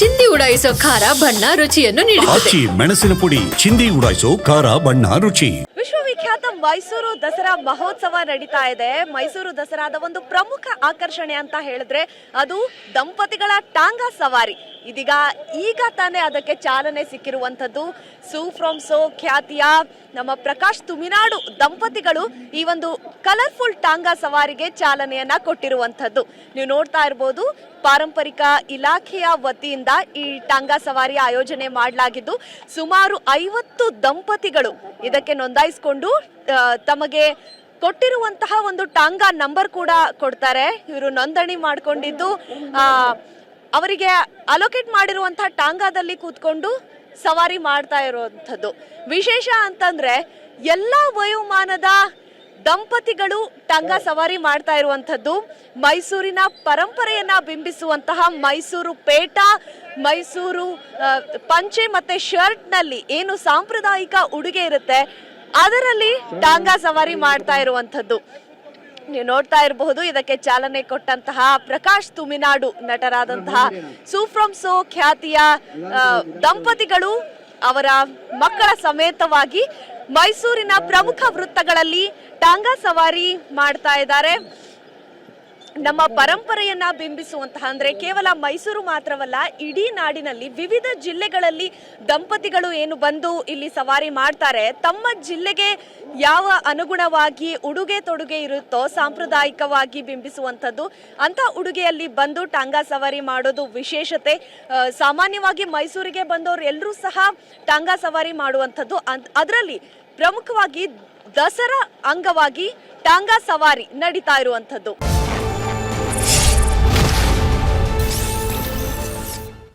ಚಿಂದಿ ಉಡಾಯಿಸೋ ಖಾರ ಬಣ್ಣ ರುಚಿಯನ್ನು ನೀಡುತ್ತದೆ. ಆಚಿ ಮೆಣಸಿನ ಪುಡಿ ಚಿಂದಿ ಉಡಾಯಿಸೋ ಖಾರ ಬಣ್ಣ ರುಚಿ. ವಿಶ್ವವಿಖ್ಯಾತ ಮೈಸೂರು ದಸರಾ ಮಹೋತ್ಸವ ನಡೀತಾ ಇದೆ. ಮೈಸೂರು ದಸರಾದ ಒಂದು ಪ್ರಮುಖ ಆಕರ್ಷಣೆ ಅಂತ ಹೇಳಿದ್ರೆ ಅದು ದಂಪತಿಗಳ ಟಾಂಗಾ ಸವಾರಿ. ಇದೀಗ ಈಗ ತಾನೇ ಅದಕ್ಕೆ ಚಾಲನೆ ಸಿಕ್ಕಿರುವಂಥದ್ದು. ಸೂ ಫ್ರಮ್ ಸೋ ಖ್ಯಾತಿಯ ನಮ್ಮ ಪ್ರಕಾಶ್ ತುಮಿನಾಡು ದಂಪತಿಗಳು ಈ ಒಂದು ಕಲರ್ಫುಲ್ ಟಾಂಗಾ ಸವಾರಿಗೆ ಚಾಲನೆಯನ್ನ ಕೊಟ್ಟಿರುವಂಥದ್ದು. ನೀವು ನೋಡ್ತಾ ಇರ್ಬೋದು, ಪಾರಂಪರಿಕ ಇಲಾಖೆಯ ವತಿಯಿಂದ ಈ ಟಾಂಗಾ ಸವಾರಿ ಆಯೋಜನೆ ಮಾಡಲಾಗಿದ್ದು, ಸುಮಾರು ಐವತ್ತು ದಂಪತಿಗಳು ಇದಕ್ಕೆ ನೋಂದಾಯಿಸಿಕೊಂಡು ತಮಗೆ ಕೊಟ್ಟಿರುವಂತಹ ಒಂದು ಟಾಂಗಾ ನಂಬರ್ ಕೂಡ ಕೊಡ್ತಾರೆ. ಇವರು ನೋಂದಣಿ ಮಾಡಿಕೊಂಡಿದ್ದು ಅವರಿಗೆ ಅಲೋಕೇಟ್ ಮಾಡಿರುವಂತಹ ಟಾಂಗಾದಲ್ಲಿ ಕೂತ್ಕೊಂಡು ಸವಾರಿ ಮಾಡ್ತಾ ಇರುವಂಥದ್ದು. ವಿಶೇಷ ಅಂತಂದ್ರೆ ಎಲ್ಲ ವಯೋಮಾನದ ದಂಪತಿಗಳು ಟಾಂಗಾ ಸವಾರಿ ಮಾಡ್ತಾ ಇರುವಂಥದ್ದು. ಮೈಸೂರಿನ ಪರಂಪರೆಯನ್ನ ಬಿಂಬಿಸುವಂತಹ ಮೈಸೂರು ಪೇಟ, ಮೈಸೂರು ಪಂಚೆ ಮತ್ತೆ ಶರ್ಟ್ನಲ್ಲಿ ಏನು ಸಾಂಪ್ರದಾಯಿಕ ಉಡುಗೆ ಇರುತ್ತೆ, ಅದರಲ್ಲಿ ಟಾಂಗಾ ಸವಾರಿ ಮಾಡ್ತಾ ಇರುವಂಥದ್ದು. ನೀವು ನೋಡ್ತಾ ಇರಬಹುದು. ಇದಕ್ಕೆ ಚಾಲನೆ ಕೊಟ್ಟಂತಹ ಪ್ರಕಾಶ್ ತುಮಿನಾಡು ನಟರಾದಂತಹ ಸೂಫ್ರಮ್ ಸೋ ಖ್ಯಾತಿಯ ದಂಪತಿಗಳು ಅವರ ಮಕ್ಕಳ ಸಮೇತವಾಗಿ ಮೈಸೂರಿನ ಪ್ರಮುಖ ವೃತ್ತಗಳಲ್ಲಿ ಟಾಂಗಾ ಸವಾರಿ ಮಾಡ್ತಾ ಇದ್ದಾರೆ. ನಮ್ಮ ಪರಂಪರೆಯನ್ನ ಬಿಂಬಿಸುವಂತಹ, ಅಂದ್ರೆ ಕೇವಲ ಮೈಸೂರು ಮಾತ್ರವಲ್ಲ, ಇಡೀ ನಾಡಿನಲ್ಲಿ ವಿವಿಧ ಜಿಲ್ಲೆಗಳಲ್ಲಿ ದಂಪತಿಗಳು ಏನು ಬಂದು ಇಲ್ಲಿ ಸವಾರಿ ಮಾಡ್ತಾರೆ. ತಮ್ಮ ಜಿಲ್ಲೆಗೆ ಯಾವ ಅನುಗುಣವಾಗಿ ಉಡುಗೆ ತೊಡುಗೆ ಇರುತ್ತೋ ಸಾಂಪ್ರದಾಯಿಕವಾಗಿ ಬಿಂಬಿಸುವಂಥದ್ದು ಅಂತ ಉಡುಗೆಯಲ್ಲಿ ಬಂದು ಟಾಂಗಾ ಸವಾರಿ ಮಾಡೋದು ವಿಶೇಷತೆ. ಸಾಮಾನ್ಯವಾಗಿ ಮೈಸೂರಿಗೆ ಬಂದವರು ಎಲ್ಲರೂ ಸಹ ಟಾಂಗಾ ಸವಾರಿ ಮಾಡುವಂಥದ್ದು. ಅದರಲ್ಲಿ ಪ್ರಮುಖವಾಗಿ ದಸರಾ ಅಂಗವಾಗಿ ಟಾಂಗಾ ಸವಾರಿ ನಡೀತಾ ಇರುವಂಥದ್ದು.